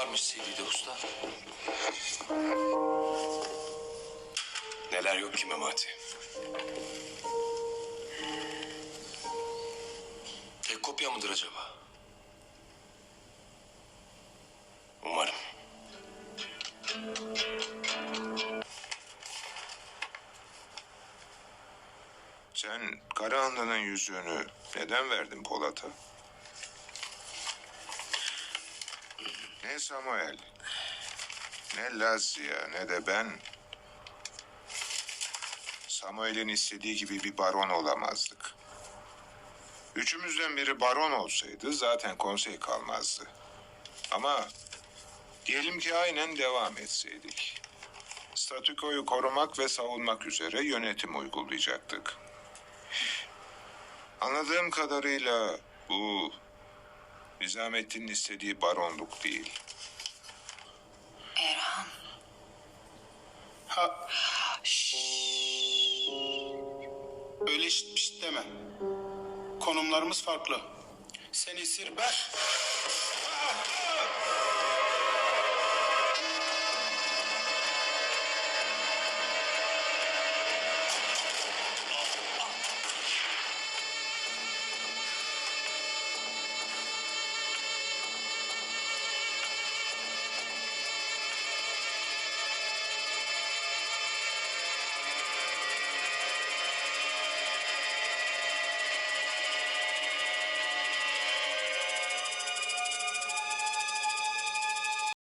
varmış CD'de usta? Neler yok ki Memati? Tek kopya mıdır acaba? Umarım. Sen Karahanlı'nın yüzüğünü neden verdin Polat'a? Ne Samuel, ne Lazia ne de ben Samuel'in istediği gibi bir baron olamazdık. Üçümüzden biri baron olsaydı zaten konsey kalmazdı. Ama diyelim ki aynen devam etseydik. Statükoyu korumak ve savunmak üzere yönetim uygulayacaktık. Anladığım kadarıyla bu Nizamettin'in istediği baronluk değil. Erhan. Ha. Öyle şit pişt deme. Konumlarımız farklı. Sen esir ben.